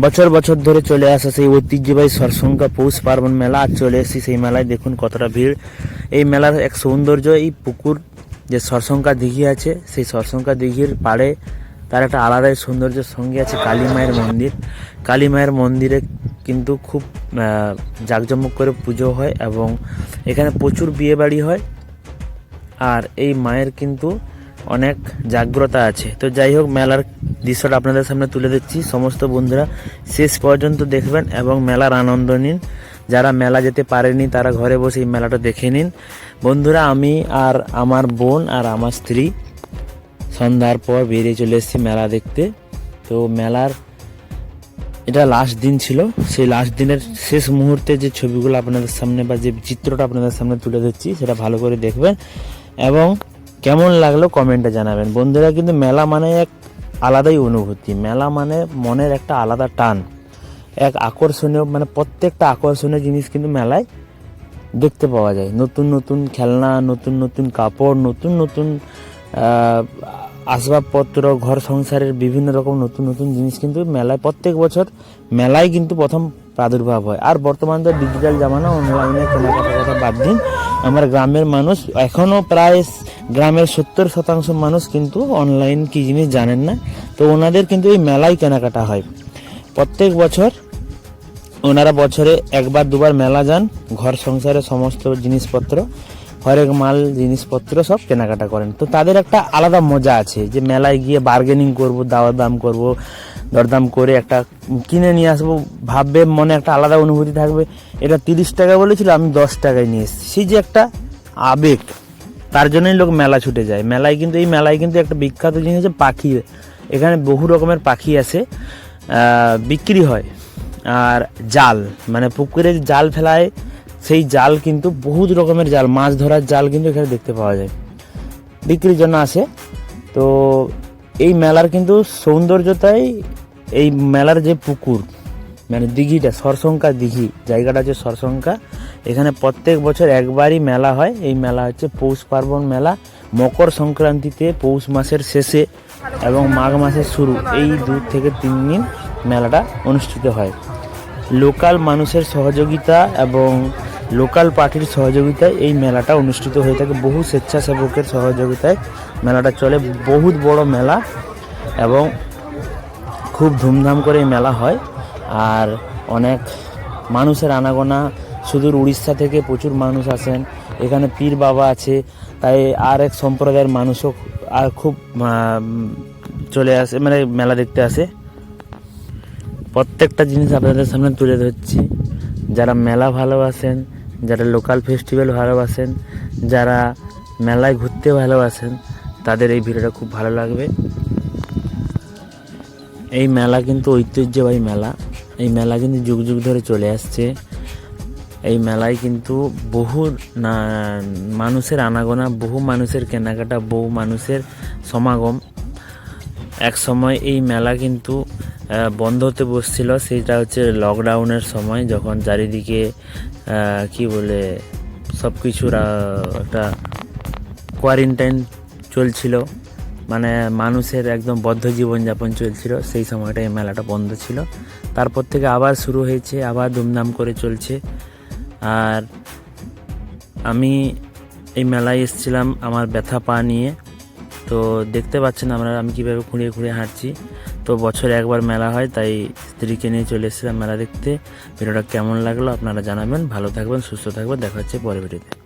বছর বছর ধরে চলে আসা সেই ঐতিহ্যবাহী সরসংখ্যা পৌষ পার্বণ মেলা আজ চলে এসেছি। সেই মেলায় দেখুন কতটা ভিড়। এই মেলার এক সৌন্দর্য, এই পুকুর যে সরসংখ্যা দিঘি আছে, সেই সরসংখ্যা দিঘির পাড়ে তার একটা আলাদাই সৌন্দর্যের সঙ্গে আছে কালী মায়ের মন্দির। কালী মায়ের মন্দিরে কিন্তু খুব জাঁকজমক করে পুজো হয় এবং এখানে প্রচুর বিয়ে বাড়ি হয়। আর এই মায়ের কিন্তু অনেক জাগ্রতা আছে। তো যাই হোক মেলার দৃশ্যটা আপনাদের সামনে তুলে দিচ্ছি। সমস্ত বন্ধুরা শেষ পর্যন্ত দেখবেন এবং মেলার আনন্দ নিন। যারা মেলা যেতে পারেনি, তারা ঘরে বসে এই মেলাটা দেখে নিন। বন্ধুরা, আমি আর আমার বোন আর আমার স্ত্রী সন্ধ্যার পর বেরিয়ে চলে এসেছি মেলা দেখতে। তো মেলার এটা লাস্ট দিন ছিল। সেই লাস্ট দিনের শেষ মুহূর্তে যে ছবিগুলো আপনাদের সামনে বা যে চিত্রটা আপনাদের সামনে তুলে দিচ্ছি সেটা ভালো করে দেখবেন। এবং কেমন লাগল কমেন্টে জানাবেন। বন্ধুরা, কিন্তু মেলা মানে এক আলাদাই অনুভূতি। মেলা মানে মনের একটা আলাদা টান। এক আকর্ষণীয় মানে প্রত্যেকটা আকর্ষণীয় জিনিস কিন্তু মেলায় দেখতে পাওয়া যায়। নতুন নতুন খেলনা, নতুন নতুন কাপড়, নতুন নতুন আসবাবপত্র, ঘর সংসারের বিভিন্ন রকম নতুন নতুন জিনিস কিন্তু মেলায় প্রত্যেক বছর মেলায় কিন্তু প্রথম প্রাদুর্ভাব হয়। আর বর্তমান তো ডিজিটাল জামানা অনলাইনে কেনাকাটার কথা বাদ দিন, আমার গ্রামের মানুষ এখনও প্রায় গ্রামের সত্তর শতাংশ মানুষ কিন্তু অনলাইন কি জিনিস জানেন না। তো ওনাদের কিন্তু এই মেলায় কেনাকাটা হয়। প্রত্যেক বছর ওনারা বছরে একবার, দুবার মেলা যান, ঘর সংসারের সমস্ত জিনিসপত্র, হরেক মাল, জিনিসপত্র সব কেনাকাটা করেন। তো তাদের একটা আলাদা মজা আছে যে মেলায় গিয়ে বার্গেনিং করব দাওয়া দাম করব, দরদাম করে একটা কিনে নিয়ে আসব, ভাববে মনে একটা আলাদা অনুভূতি থাকবে। এটা তিরিশ টাকা বলেছিল, আমি দশ টাকায় নিয়ে এসেছি। সেই যে একটা আবেগ। তার জন্যই লোক মেলা ছুটে যায়। মেলায় কিন্তু, এই মেলায় কিন্তু একটা বিখ্যাত জিনিস হচ্ছে পাখি। এখানে বহু রকমের পাখি আছে বিক্রি হয়। আর জাল মানে পুকুরে জাল ফেলায়, সেই জাল কিন্তু বহুত রকমের জাল, মাছ ধরার জাল কিন্তু এখানে দেখতে পাওয়া যায়। বিক্রির জন্য আসে। তো এই মেলার কিন্তু সৌন্দর্যতাই এই মেলার যে পুকুর মানে দিঘিটা সরসংখ্যা দিঘি, জায়গাটা হচ্ছে সরসংখ্যা। এখানে প্রত্যেক বছর একবারই মেলা হয়। এই মেলা হচ্ছে পৌষ পার্বণ মেলা। মকর সংক্রান্তিতে পৌষ মাসের শেষে এবং মাঘ মাসের শুরু। এই দু থেকে তিন দিন মেলাটা অনুষ্ঠিত হয়। লোকাল মানুষের সহযোগিতা এবং লোকাল পার্টির সহযোগিতায় এই মেলাটা অনুষ্ঠিত হয়ে থাকে। বহু স্বেচ্ছাসেবকের সহযোগিতায় মেলাটা চলে। বহুত বড় মেলা এবং খুব ধুমধাম করে এই মেলা হয়। আর অনেক মানুষের আনাগোনা সুদূর উড়িষ্যা থেকে প্রচুর মানুষ আসেন। এখানে পীর বাবা আছে, তাই আর এক সম্প্রদায়ের মানুষও আর খুব চলে আসে মানে মেলা দেখতে আসে। প্রত্যেকটা জিনিস আপনাদের সামনে তুলে ধরছি। যারা মেলা ভালোবাসেন, যারা লোকাল ফেস্টিভ্যাল ভালোবাসেন, যারা মেলায় ঘুরতে ভালোবাসেন, তাদের এই ভিডিওটা খুব ভালো লাগবে। এই মেলা কিন্তু ঐতিহ্যবাহী মেলা। এই মেলা কিন্তু যুগ যুগ ধরে চলে আসছে। এই মেলায় কিন্তু বহু মানুষের আনাগোনা, বহু মানুষের কেনাকাটা, বহু মানুষের সমাগম। এক সময় এই মেলা কিন্তু বন্ধ হতে বসছিল, সেটা হচ্ছে লকডাউনের সময়, যখন চারিদিকে কি বলে সব কিছুর একটা কোয়ারেন্টাইন চলছিল। মানে মানুষের একদম বদ্ধ জীবনযাপন চলছিল, সেই সময়টা এই মেলাটা বন্ধ ছিল। তারপর থেকে আবার শুরু হয়েছে, আবার ধুমধাম করে চলছে। আর আমি এই মেলায় এসেছিলাম আমার ব্যথা পা নিয়ে। তো দেখতে পাচ্ছেন আমরা আমি কীভাবে খুঁড়িয়ে খুঁড়িয়ে হাঁটছি। তো বছরে একবার মেলা হয়, তাই স্ত্রীকে নিয়ে চলে এসেছিলাম মেলা দেখতে। ভিডিওটা কেমন লাগল আপনারা জানাবেন। ভালো থাকবেন, সুস্থ থাকবেন। দেখা হচ্ছে পরে ভিডিওতে।